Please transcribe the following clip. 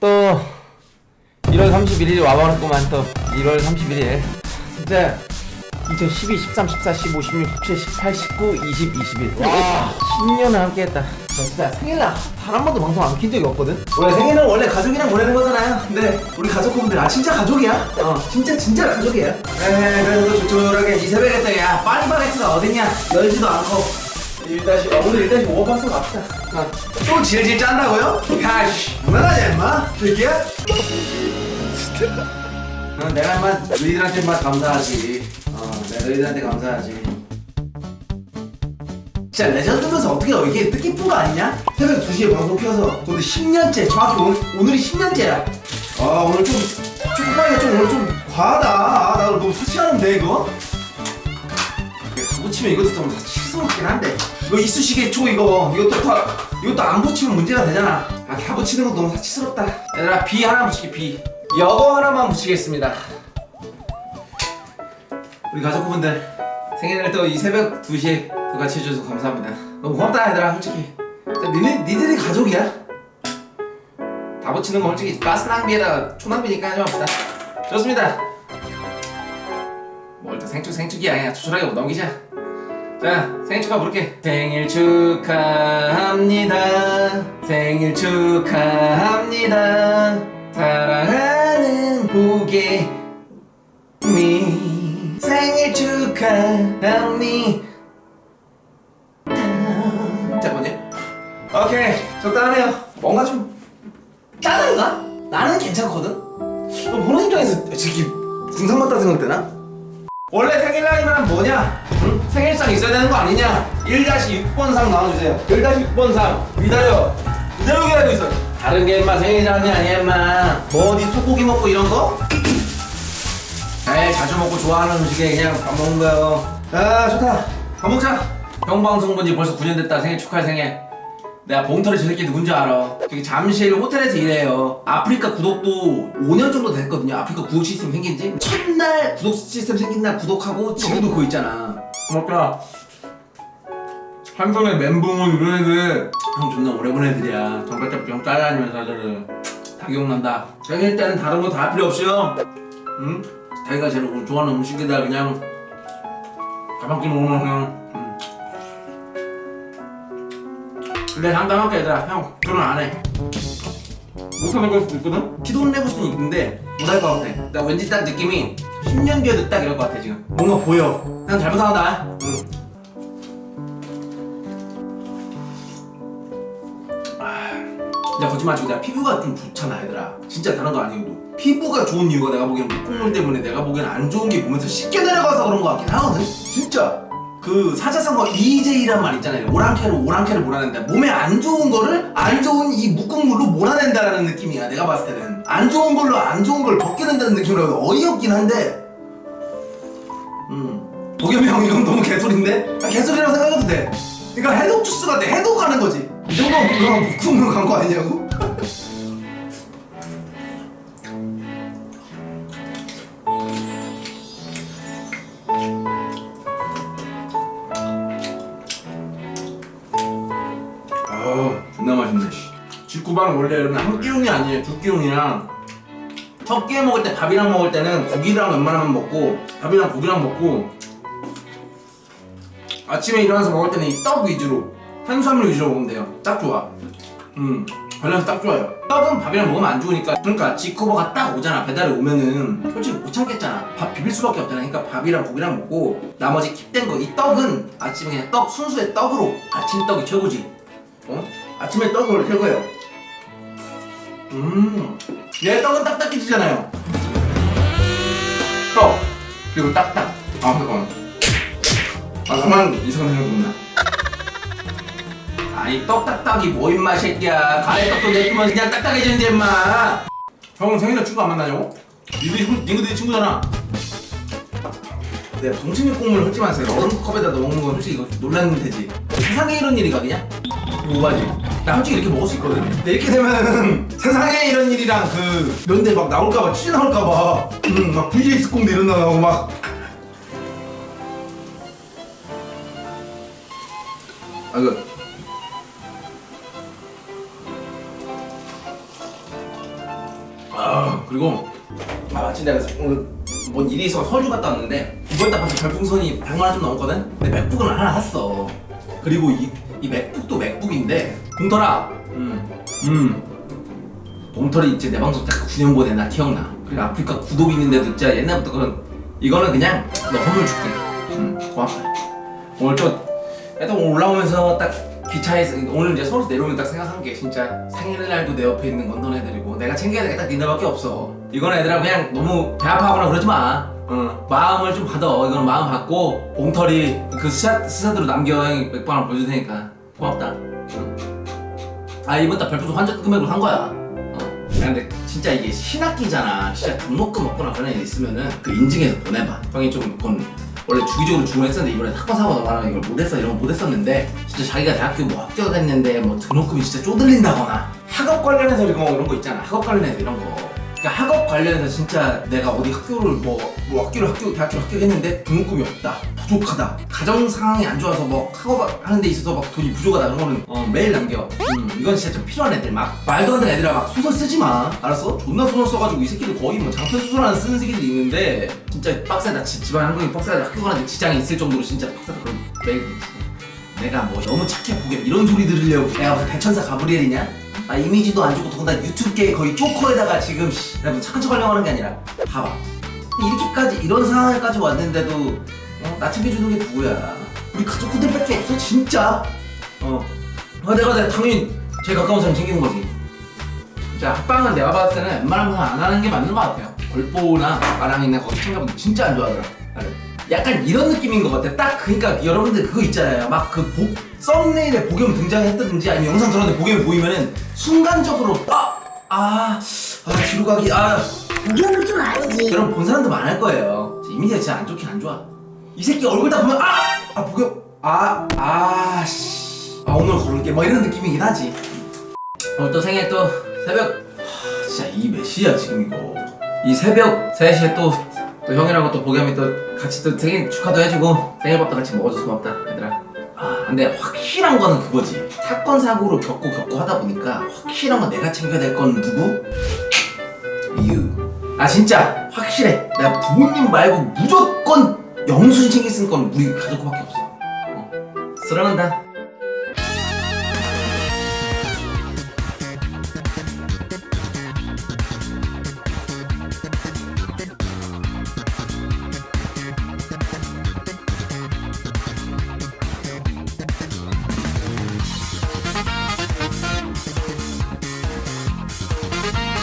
또 1월 31일이 와버렸구만 또 1월 31일 진짜 2012, 13, 14, 15, 16, 17, 18, 19, 20, 21. 와, 10년을 함께 했다. 저 진짜 생일날 단한 번도 방송 안 킨 적이 없거든? 원래 생일은 원래 가족이랑 보내는 거잖아요. 근데 우리 가족분들 아 진짜 가족이야. 어 진짜 진짜 가족이야. 에 그래도 조촐하게 이 새벽에 또 야 파리바게트가 어딨냐 열지도 않고 일다시 어, 오늘 일다시 오버파스 갑시다. 어. 또 질질 짠다고요? 야씨 장난하냐 임마 새끼야? 어, 내가 임마 너희들한테 임마 감사하지. 어 내가 너희들한테 감사하지. 진짜 레전드 면서 어떻게 이게 뜻깊은 거 아니냐? 새벽 2시에 방송 켜서 근데 10년째 정확히 오늘, 오늘이 10년째야 아 오늘 좀 초코파이가 좀 오늘 좀 과하다 아, 나 너무 사치하는데 이거 다 붙이면 이것도 좀 치스럽긴 한데 이거 이쑤시개 초 이거. 이것도 다 이것도 안 붙이면 문제가 되잖아. 아 다 붙이는 거 너무 사치스럽다. 얘들아 비 하나 붙이게 비. 여거 하나만 붙이겠습니다. 우리 가족분들 생일을 또이 새벽 2시에 또 같이 해줘서 감사합니다. 너무 고맙다 얘들아 솔직히. 니네, 니들이 가족이야? 다 붙이는 거 솔직히 가스 낭비에다가 초 낭비니까 하지 맙시다. 좋습니다. 뭘또 생축 생축이야 그냥 조촐하게 넘기자 자 생일 축하 부를게. 생일 축하합니다. 생일 축하합니다. 사랑하는 미. 생일 축하합니다. 잠깐만요 오케이 적당하네요. 뭔가 좀 짜는가? 나는 괜찮거든? 너 보는 입장에서 저기 궁상 맞다 생각되나? 원래 생일날이면 뭐냐? 응? 생일상 있어야 되는 거 아니냐? 1-6번 상 나와주세요. 1-6번 상. 기다려. 기다려 기다리고 있어. 다른 게 인마 생일상이 아니야 인마. 뭐 어디 소고기 먹고 이런 거? 에이 자주 먹고 좋아하는 음식에 그냥 밥 먹는 거요 아 좋다. 밥 먹자. 형 방송 본지 벌써 9년 됐다. 생일 축하해 생일 내가 봉털이 저 새끼 누군지 알아? 저기 잠실 호텔에서 일해요. 아프리카 구독도 5년 정도 됐거든요. 아프리카 구독 시스템 생긴 지? 첫날 구독 시스템 생긴 날 구독하고 지금도 그거 있잖아. 고맙다. 한성의 멘붕은 이런 애들. 형 존나 오래 본 애들이야. 정발잡기 형 따라다니면서 애들을 다 기억난다. 생일 때는 다른 거다할 필요 없어요. 응? 자기가 제일 좋아하는 음식에다 그냥 가방끼 먹으면 그냥 음. 근데 장담할게 얘들아. 형 결혼 안해. 못하는 걸 수도 있거든? 티돈 내볼 수는 있는데 못할 것 같아. 나 왠지 딱 느낌이 10년 뒤에도 딱 이럴 것 같아 지금. 뭔가 보여. 난 잘못한다. 응. 진짜 거짓말 치고 내가 피부가 좀 좋잖아 얘들아. 진짜 다른 거 아니어도. 피부가 좋은 이유가 내가 보기엔 목국물 때문에 내가 보기엔 안 좋은 게 몸에서 쉽게 내려가서 그런 거 같긴 하거든? 진짜 그 사자성어 EJ란 말 있잖아요. 오랑캐로 오랑캐를 몰아낸다. 몸에 안 좋은 거를 안 좋은 이 묶음물로 몰아낸다라는 느낌이야 내가 봤을 때는. 안 좋은 걸로 안 좋은 걸 벗겨낸다는 느낌으로 어이없긴 한데. 음. 도겸이 형 이건 너무 개소리인데? 아, 개소리라고 생각해도 돼. 그러니까 해독 주스 같아 해독하는 거지. 이 정도면 그거 묶음물 간거 아니냐고? 직구방은 원래 여러분 한 끼용이 아니에요. 두 끼용이야. 첫 끼에 먹을 때 밥이랑 먹을 때는 고기랑 웬만하면 먹고 밥이랑 고기랑 먹고. 아침에 일어나서 먹을 때는 이 떡 위주로 탄수화물 위주로 먹으면 돼요. 딱 좋아. 음 밸런스 딱 좋아요. 떡은 밥이랑 먹으면 안 좋으니까. 그러니까 지코버가 딱 오잖아. 배달이 오면은. 솔직히 못 참겠잖아. 밥 비빌 수밖에 없잖아. 그러니까 밥이랑 고기랑 먹고 나머지 킵된 거. 이 떡은 아침에 그냥 떡 순수의 떡으로. 아침 떡이 최고지. 어? 아침에 떡을 최고예요 음 얘 떡은 딱딱해지잖아요. 떡. 그리고 딱딱. 아 잠깐만. 아 나만 이상한 생각 없나? 아니 떡딱딱이 뭐 임마 새끼야. 가래떡도 내주면 그냥 딱딱해지는데 임마. 형은 생일날 친구 안 만나냐고? 니들이 형- 니들이 친구잖아 내가 동치미 국물 솔직히 말해서 얼음 컵에다 넣는 건 솔직히 이거 놀랐는 되지. 세상에 이런 일이 가겠냐? 이거 오바지. 나 솔직히 이렇게 먹을 수 있거든. 근데 이렇게 되면은 세상에 이런 일이랑 그 면대 막 나올까봐 취재 나올까봐. VJS 꽁대 이런 거 나오고 막. 아, 그 그리고 아 마침 내가 오늘 뭔 일이 있어 서울 갔다 왔는데 이번 달 벌써 별풍선이 100만 원 좀 넘었거든? 근데 맥북은 하나 샀어. 그리고 이, 이 맥북도 맥북인데 봉털아. 음음. 봉털이 이제 내 방송 딱 9년 보내 나 기억나? 그리고 아프리카 구독 있는데도 진짜 옛날부터 그런 이거는 그냥 너 선물 줄게. 음 고맙다. 오늘 또 애들 오늘 올라오면서 딱 기차에서 오늘 이제 서울에서 내려오면 딱 생각한 게 진짜 생일날도 내 옆에 있는 건 너네들이고 내가 챙겨야 딱 니네밖에 없어. 이건 애들아 그냥 너무 배 아파하거나 그러지 마 어, 마음을 좀 받아. 이건 마음 받고 봉털이 그 스샷, 스샷으로 남겨. 형이 맥반을 보여줄 테니까. 고맙다. 응. 아 이번 달 별풍선 환전 금액으로 산 거야. 어. 야, 근데 진짜 이게 신학기잖아. 진짜 등록금 없거나 그런 일 있으면은 그 인증해서 보내봐. 형이 좀 그건 원래 주기적으로 주문했었는데 이번에 사건 사고 나가면 이걸 못했어. 이런 거 못했었는데 진짜 자기가 대학교 뭐 합격했는데 뭐 등록금이 진짜 쪼들린다거나 학업 관련해서 이런 거 이런 거 있잖아. 학업 관련해서 이런 거 그러니까 학업 관련해서 진짜 내가 어디 학교를 뭐, 뭐 학교를 학교 대학교를 합격했는데 등록금이 없다 부족하다 가정 상황이 안 좋아서 뭐 학업 하는 데 있어서 막 돈이 부족하다 그런 거는 어, 매일 남겨. 음 이건 진짜 좀 필요한 애들 막 말도 안 되는 애들아 막 소설 쓰지 마. 알았어? 존나 소설 써가지고 이 새끼들 거의 뭐 장편 수술하는 쓰는 새끼들 있는데 진짜 빡세다. 지- 집안 환경이 빡세다. 학교 가는데 지장이 있을 정도로 진짜 빡세다 그런 매일 내가 뭐 너무 착해 보게 이런 소리 들으려고. 내가 무슨 대천사 가브리엘이냐? 아 이미지도 안 좋고 더군다나 유튜브계 거의 쪼커에다가 지금 씨, 내가 무슨 착한 척 하려고 하는 게 아니라 봐봐. 이렇게까지 이런 상황까지 왔는데도 어, 나 챙겨주는 게 누구야? 우리 가족들밖에 없어 진짜? 어. 아, 내가 내가 당연히 제일 가까운 사람 챙기는 거지. 자 합방은 내가 봤을 때는 웬만하면 안 하는 게 맞는 것 같아요. 골보나 아랑이나 거기 시청자분들 진짜 안 좋아하더라. 나를. 약간 이런 느낌인 것 같아 딱 그러니까 여러분들 그거 있잖아요. 막 그 썸네일에 복염 등장했다든지 아니면 영상 들었는데 복염이 보이면은 순간적으로 아! 아, 아 뒤로 가기 아 이거는 좀 아니지. 여러분 본 사람도 많을 거예요 이미지가 진짜 안 좋긴 안 좋아 이 새끼 얼굴 딱 보면 아! 아 복염 아! 아 씨. 아 오늘 걸을게 뭐 이런 느낌이긴 하지 오늘 또 생일 또 새벽 하, 진짜 이 몇 시야 지금 이거 이 새벽 3시에 또, 또 형이랑 또 복염이 또 같이 또 생일 축하도 해주고 생일밥도 같이 먹어줘서 고맙다 얘들아 아 근데 확실한 거는 그거지. 사건 사고를 겪고 겪고 하다 보니까 확실한 건 내가 챙겨야 될 건 누구? you 아 진짜? 확실해. 나 부모님 말고 무조건 영순이 챙길 건 우리 가족밖에 없어. 어. 사랑한다